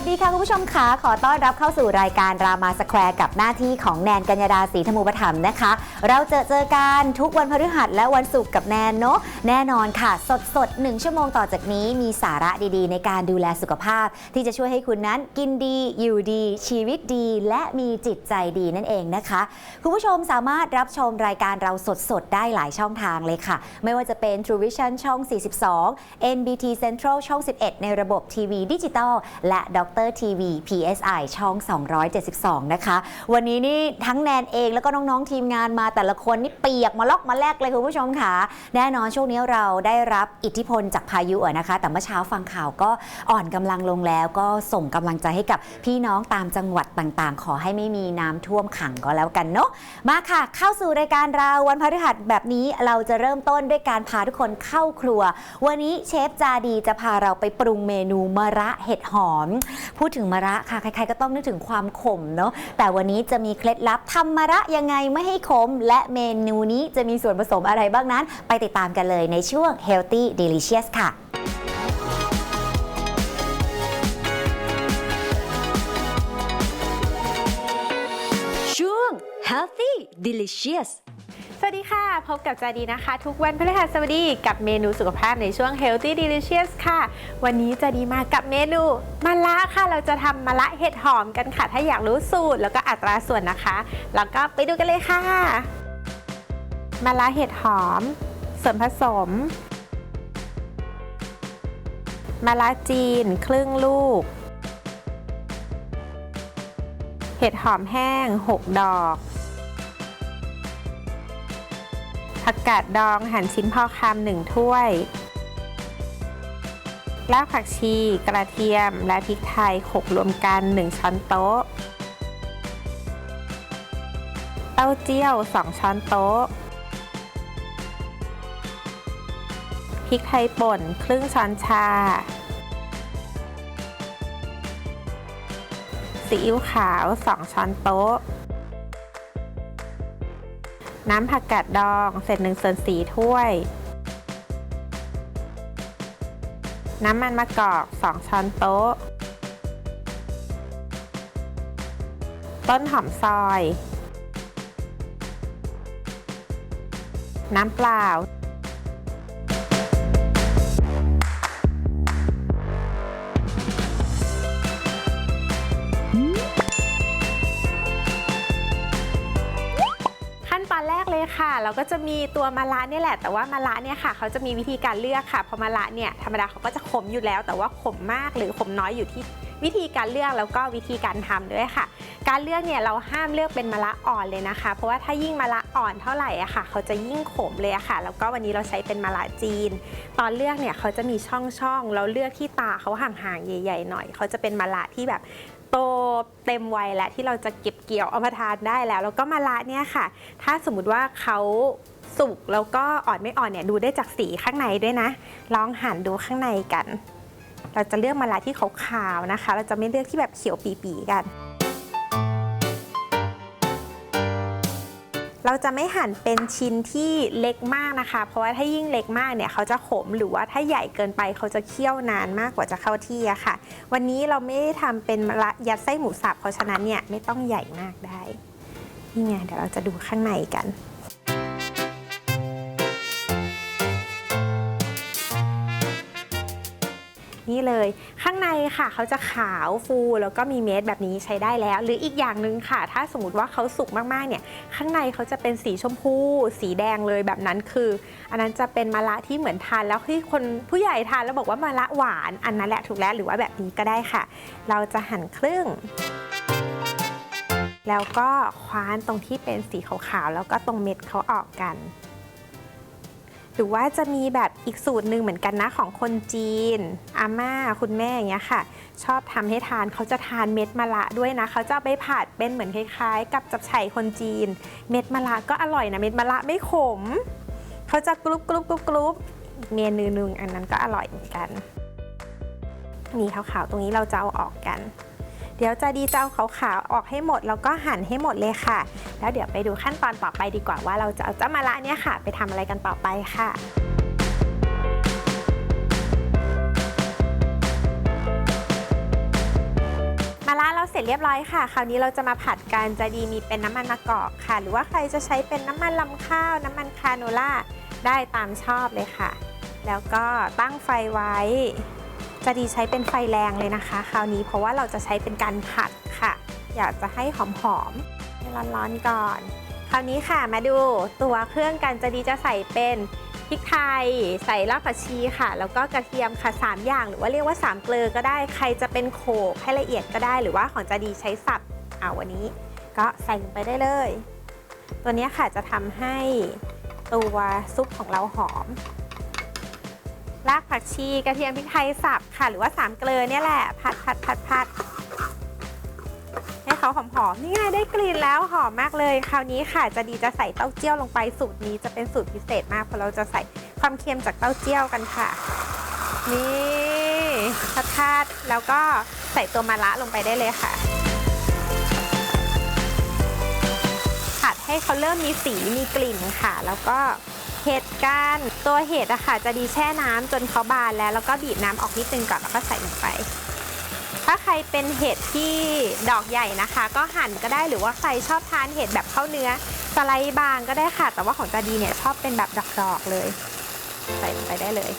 สดีค่ะคุณผู้ชมค่ะขอต้อนรับเข้าสู่รายการรามาสแควร์กับหน้าที่ของแนนกัญญาดาศรีธมูปถัมนะคะ เราเจอเจอกันทุกวันพฤหัสและวันศุกร์กับแนนเนาะแน่นอนค่ะ สดสดหนึ่งชั่วโมงต่อจากนี้มีสาระดีๆ ในการดูแลสุขภาพ ที่จะช่วยให้คุณนั้นกินดีอยู่ดี ชีวิตดี และมีจิตใจดีนั่นเองนะคะ คุณผู้ชมสามารถรับชมรายการเราสดๆได้หลายช่องทางเลยค่ะ ไม่ว่าจะเป็น True Vision ช่อง 42 NBT Central ช่อง 11 ในระบบทีวีดิจิตอลและดรทีวี PSI ช่อง 272 นะคะ วันนี้นี่ทั้งแนนเองแล้วก็น้องๆทีมงานมาแต่ละคนนี่เปียกมาล็อกมาแลกเลยคุณผู้ชมค่ะ แน่นอนช่วงนี้เราได้รับอิทธิพลจากพายุอะนะคะ แต่เมื่อเช้าฟังข่าวก็อ่อนกำลังลงแล้ว ก็ส่งกำลังใจให้กับพี่น้องตามจังหวัดต่างๆ ขอให้ไม่มีน้ำท่วมขังก็แล้วกันเนาะมาค่ะ เข้าสู่รายการเราวันพฤหัสแบบนี้เราจะเริ่มต้นด้วยการพาทุกคนเข้าครัว วันนี้เชฟจาดีจะพาเราไปปรุงเมนูมะระเห็ดหอมพูดถึงมะระค่ะ ใครๆก็ต้องนึกถึงความขมเนาะแต่วันนี้จะมีเคล็ดลับทำมะระยังไงไม่ให้ขม และเมนูนี้จะมีส่วนผสมอะไรบ้างนั้น ไปติดตามกันเลยในช่วง Healthy Delicious ค่ะช่วง healthy delicious สวัสดีค่ะ พบกับจาดีนะคะ ทุกวันพฤหัสบดีกับเมนูสุขภาพในช่วง healthy delicious ค่ะ วันนี้จาดีมากับเมนูมะละค่ะ เราจะทำมะละเห็ดหอมกันค่ะ ถ้าอยากรู้สูตรแล้วก็อัตราส่วนนะคะ แล้วก็ไปดูกันเลยค่ะมะละเห็ดหอม ส่วนผสมมะละจีนครึ่งลูก เห็ดหอมแห้ง 6 ดอก กาดดองหั่นชิ้นพอคำหนึ่งถ้วย รากผักชี กระเทียม และพริกไทยโขกรวมกัน 1 ช้อนโต๊ะ เต้าเจี้ยว 2 ช้อนโต๊ะ พริกไทยป่นครึ่งช้อนชา ซีอิ๊วขาว 2 ช้อนโต๊ะ น้ำผักกาดดองเศษหนึ่งส่วนสี่ถ้วย น้ำมันมะกอก2ช้อนโต๊ะ ต้นหอมซอย น้ำเปล่า เราก็จะมีตัวมะระเนี่ยแหละ แต่ว่ามะระเนี่ยค่ะเขาจะมีวิธีการเลือกค่ะเพราะมะระเนี่ยธรรมดาเขาก็จะขมอยู่แล้ว แต่ว่าขมมากหรือขมน้อยอยู่ที่วิธีการเลือกแล้วก็วิธีการทำด้วยค่ะ การเลือกเนี่ยเราห้ามเลือกเป็นมะระอ่อนเลยนะคะ เพราะว่าถ้ายิ่งมะระอ่อนเท่าไหร่อะค่ะ เขาจะยิ่งขมเลยอะค่ะ แล้วก็วันนี้เราใช้เป็นมะระจีน ตอนเลือกเนี่ยเขาจะมีช่องช่องๆเราเลือกที่ตาเขาห่างๆใหญ่ ๆ หน่อย เขาจะเป็นมะระที่แบบ โตเต็มวัยแล้วที่เราจะเก็บเกี่ยวเอามาทานได้แล้ว แล้วก็มะระเนี่ยค่ะ ถ้าสมมุติว่าเขาสุกแล้วก็อ่อนไม่อ่อนเนี่ยดูได้จากสีข้างในด้วยนะ ลองหั่นดูข้างในกัน เราจะเลือกมะระที่ขาวๆนะคะ เราจะไม่เลือกที่แบบเขียวปีๆกัน เราจะไม่หั่นเป็นชิ้นที่เล็กมากนะคะ เพราะว่าถ้ายิ่งเล็กมากเนี่ยเขาจะขมหรือว่าถ้าใหญ่เกินไปเขาจะเคี่ยวนานมากกว่าจะเข้าที่อะค่ะ วันนี้เราไม่ได้ทำเป็นยัดไส้หมูสับเพราะฉะนั้นเนี่ยไม่ต้องใหญ่มากได้นี่ไงเดี๋ยวเราจะดูข้างในกัน นี่เลย ข้างในค่ะเขาจะขาวฟูแล้วก็มีเม็ดแบบนี้ใช้ได้แล้ว หรืออีกอย่างหนึ่งค่ะ ถ้าสมมติว่าเขาสุกมากๆเนี่ยข้างในเขาจะเป็นสีชมพู สีแดงเลยแบบนั้นคือ อันนั้นจะเป็นมะระที่เหมือนทานแล้วที่คนผู้ใหญ่ทานแล้วบอกว่ามะระหวานอันนั้นแหละถูกแล้วหรือว่าแบบนี้ก็ได้ค่ะ เราจะหั่นครึ่งแล้วก็คว้านตรงที่เป็นสีขาวๆแล้วก็ตรงเม็ดเขาออกกัน รือว่าจะมีแบบอีกสูตรหนึ่งเหมือนกันนะของคนจีน อาม่าคุณแม่อย่างเงี้ยค่ะ ชอบทำให้ทานเขาจะทานเม็ดมะระด้วยนะ เขาจะไปผัดเป็นเหมือนคล้าย ๆ กับจับไฉ่คนจีน เม็ดมะระก็อร่อยนะเม็ดมะระไม่ขม เขาจะกรุบกรุบกรุบกรุบเมนูหนึงอันนั้นก็อร่อยเหมือนกันนี่ขาวๆตรงนี้เราจะเอาออกกัน เดี๋ยวจะดีจะเอาขาวๆออกให้หมด แล้วก็หั่นให้หมดเลยค่ะ แล้วเดี๋ยวไปดูขั้นตอนต่อไปดีกว่าว่าเราจะเอาเจ้ามะระเนี่ยค่ะ ไปทำอะไรกันต่อไปค่ะร็จเรียบร้อยค่ะ คราวนี้เราจะมาผัดกันจะดีมีเป็นน้ำมันมะกอกค่ะ หรือว่าใครจะใช้เป็นน้ำมันลำข้าว น้ำมันคาโนล่าได้ตามชอบเลยค่ะ แล้วก็ตั้งไฟไว้ จะดีใช้เป็นไฟแรงเลยนะคะ คราวนี้เพราะว่าเราจะใช้เป็นการผัดค่ะ อยากจะให้หอมๆให้ร้อนๆก่อน คราวนี้ค่ะมาดูตัวเครื่องกันจะดีจะใส่เป็นพริกไทย ใส่รากผักชีค่ะ แล้วก็กระเทียมค่ะสามอย่าง หรือว่าเรียกว่าสามเกลือก็ได้ ใครจะเป็นโขกให้ละเอียดก็ได้ หรือว่าของจะดีใช้สับเอาวันนี้ ก็ใส่ลงไปได้เลย ตัวนี้ค่ะจะทำให้ตัวซุปของเราหอม รากผักชีกระเทียมพริกไทยสับค่ะ หรือว่าสามเกลือเนี่ยแหละผัดผัดผัดผัดให้เขาหอมๆนี่ไงได้กลิ่นแล้วหอมมากเลย คราวนี้ค่ะจะดีจะใส่เต้าเจี้ยวลงไปสูตรนี้จะเป็นสูตรพิเศษมากเพราะเราจะใส่ความเค็มจากเต้าเจี้ยวกันค่ะ นี่ผัดผัดแล้วก็ใส่ตัวมะระลงไปได้เลยค่ะผัดให้เขาเริ่มมีสีมีกลิ่นค่ะ แล้วก็ เห็ดกัน ตัวเห็ดอะค่ะจะดีแช่น้ำจนเขาบานแล้ว แล้วก็บีบน้ำออกนิดนึงก่อนแล้วก็ใส่ลงไป ถ้าใครเป็นเห็ดที่ดอกใหญ่นะคะ ก็หั่นก็ได้หรือว่าใครชอบทานเห็ดแบบข้าวเนื้อสไลด์บางก็ได้ค่ะ แต่ว่าของจาดีเนี่ยชอบเป็นแบบดอกๆเลย ใส่ลงไปได้เลย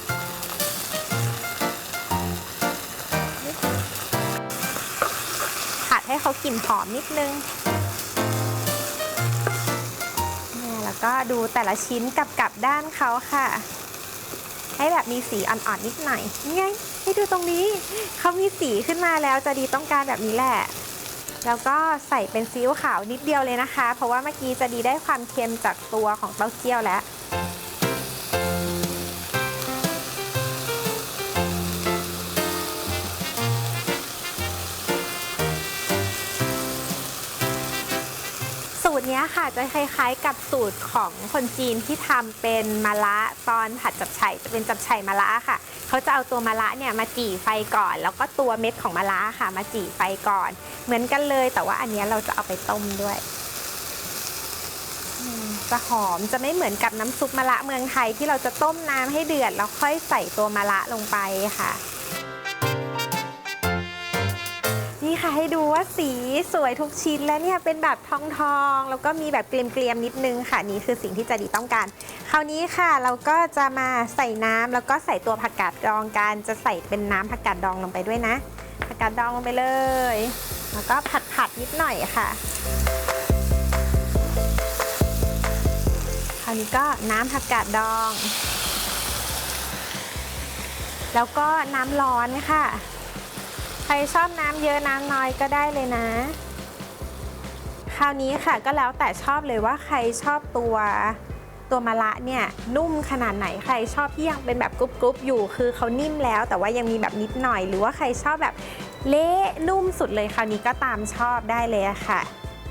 ผัดให้เขากลิ่นหอมนิดนึง ก็ดูแต่ละชิ้นกับกับด้านเขาค่ะ ให้แบบมีสีอ่อนๆนิดหน่อยนี่ไงให้ดูตรงนี้เขามีสีขึ้นมาแล้วจะดีต้องการแบบนี้แหละ แล้วก็ใส่เป็นซีอิ๊วขาวนิดเดียวเลยนะคะ เพราะว่าเมื่อกี้จะดีได้ความเค็มจากตัวของเต้าเจี้ยวแล้ว ค่ะจะคล้ายๆกับสูตรของคนจีนที่ทำเป็นมะระตอนผัดจับฉ่จะเป็นจับฉ่มะระค่ะ เขาจะเอาตัวมะระเนี่ยมาจี่ไฟก่อน แล้วก็ตัวเม็ดของมะระค่ะ มาจี่ไฟก่อน เหมือนกันเลย แต่ว่าอันนี้เราจะเอาไปต้มด้วยจะหอมจะไม่เหมือนกับน้ำซุปมะระเมืองไทยที่เราจะต้มน้ำให้เดือดแล้วค่อยใส่ตัวมะระลงไปค่ะ นี่ค่ะให้ดูว่าสีสวยทุกชิ้นและเนี่ยเป็นแบบทองทองแล้วก็มีแบบเกลียมๆนิดนึงค่ะนี่คือสิ่งที่จะดีต้องการ คราวนี้ค่ะเราก็จะมาใส่น้ำแล้วก็ใส่ตัวผักกาดดองกันจะใส่เป็นน้ำผักกาดดองลงไปด้วยนะผักกาดดองลงไปเลย แล้วก็ผัดผัดๆนิดหน่อยค่ะ คราวนี้ก็น้ำผักกาดดอง แล้วก็น้ำร้อนค่ะ รชอบน้ำเยอะน้ำน้อยก็ได้เลยนะ คราวนี้ค่ะก็แล้วแต่ชอบเลยว่าใครชอบตัวตัวมะระเนี่ยนุ่มขนาดไหนใครชอบที่ยังเป็นแบบกรุบๆอยู่คือเขานิ่มแล้ว แต่ว่ายังมีแบบนิดหน่อย หรือว่าใครชอบแบบเละนุ่มสุดเลยคราวนี้ก็ตามชอบได้เลยค่ะ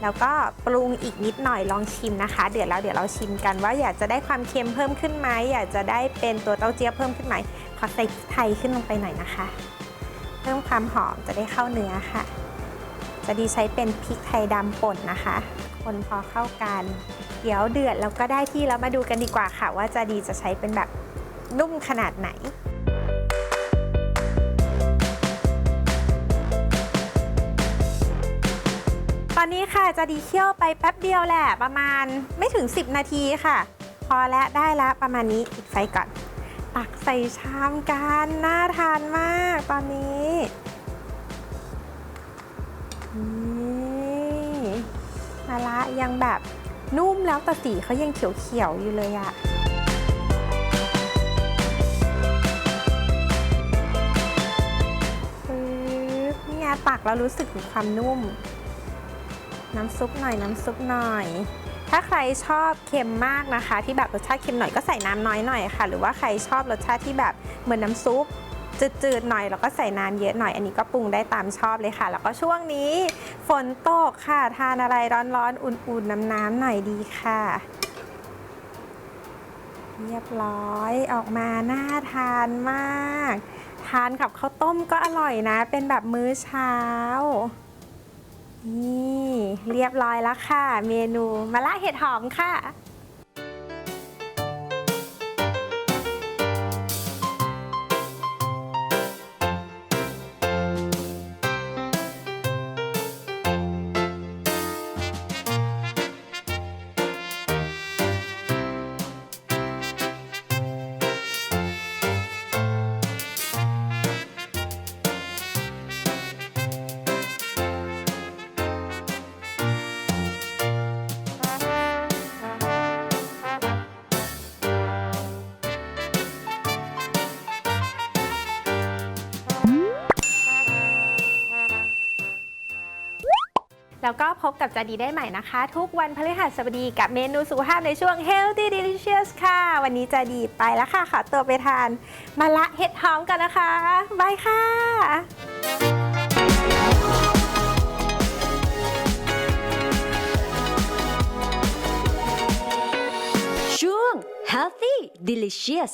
แล้วก็ปรุงอีกนิดหน่อยลองชิมนะคะ เดี๋ยวแล้วเดี๋ยวเราชิมกันว่าอยากจะได้ความเค็มเพิ่มขึ้นไหมอยากจะได้เป็นตัวเต้าเจี้ยวเพิ่มขึ้นไหมขอใส่ไทยขึ้นลงไปหน่อยนะคะ เพิ่มความหอมจะได้เข้าเนื้อค่ะ จะดีใช้เป็นพริกไทยดำป่นนะคะ คนพอเข้ากัน เดี๋ยวเดือดแล้วก็ได้ที่แล้วมาดูกันดีกว่าค่ะ ว่าจะดีจะใช้เป็นแบบนุ่มขนาดไหนตอนนี้ค่ะจะดีเคี่ยวไปแป๊บเดียวแหละประมาณไม่ถึง 10 นาทีค่ะ พอแล้วได้แล้วประมาณนี้ปิดไฟก่อน ตักใส่ชามกันน่าทานมากตอนนี้นี่มะระยังแบบนุ่มแล้วแต่สีเขายังเขียวๆอยู่เลยอะนี่ยตักแล้วรู้สึกถึงความนุ่ม น้ำซุปหน่อยน้ำซุปหน่อย ถ้าใครชอบเค็มมากนะคะ ที่แบบรสชาติเค็มหน่อยก็ใส่น้ำน้อยหน่อยค่ะ หรือว่าใครชอบรสชาติที่แบบเหมือนน้ำซุปจืดๆหน่อยแล้วก็ใส่น้ำเยอะหน่อยอันนี้ก็ปรุงได้ตามชอบเลยค่ะ แล้วก็ช่วงนี้ฝนตกค่ะ ทานอะไรร้อนๆอุ่นๆน้ำๆหน่อยดีค่ะ เรียบร้อยออกมาน่าทานมาก ทานกับข้าวต้มก็อร่อยนะ เป็นแบบมื้อเช้า นี่เรียบร้อยแล้วค่ะ เมนูมะละเห็ดหอมค่ะ แล้วก็พบกับจาดีได้ใหม่นะคะ ทุกวันพฤหัสบดีกับเมนูสุขภาพในช่วง Healthy Delicious ค่ะ วันนี้จาดีไปแล้วค่ะ ขอตัวไปทานมะละเห็ดหอมกันนะคะบายค่ะช่วง Healthy Delicious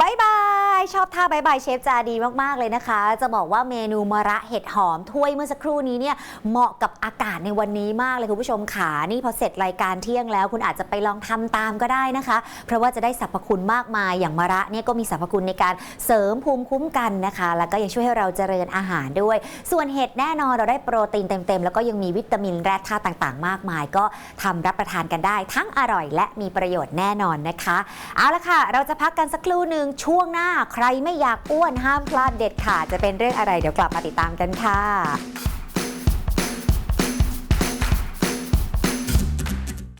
บายบาย ชอบท่าบายบายเชฟจาดีมาก ๆ เลยนะคะ จะบอกว่าเมนูมะระเห็ดหอมถ้วยเมื่อสักครู่นี้เนี่ยเหมาะกับอากาศในวันนี้มากเลยคุณผู้ชมขานี่พอเสร็จรายการเที่ยงแล้ว คุณอาจจะไปลองทำตามก็ได้นะคะ เพราะว่าจะได้สรรพคุณมากมายอย่างมะระเนี่ยก็มีสรรพคุณในการเสริมภูมิคุ้มกันนะคะ แล้วก็ยังช่วยให้เราเจริญอาหารด้วย ส่วนเห็ดแน่นอนเราได้โปรตีนเต็มๆ แล้วก็ยังมีวิตามินแร่ธาตุต่างๆ มากมาย ก็ทำรับประทานกันได้ ทั้งอร่อย และมีประโยชน์แน่นอนนะคะ เอาละค่ะ เราจะพักกันสักครู่หนึ่งช่วงหน้าใครไม่อยากอ้วนห้ามพลาดเด็ดขาดจะเป็นเรื่องอะไรเดี๋ยวกลับมาติดตามกันค่ะ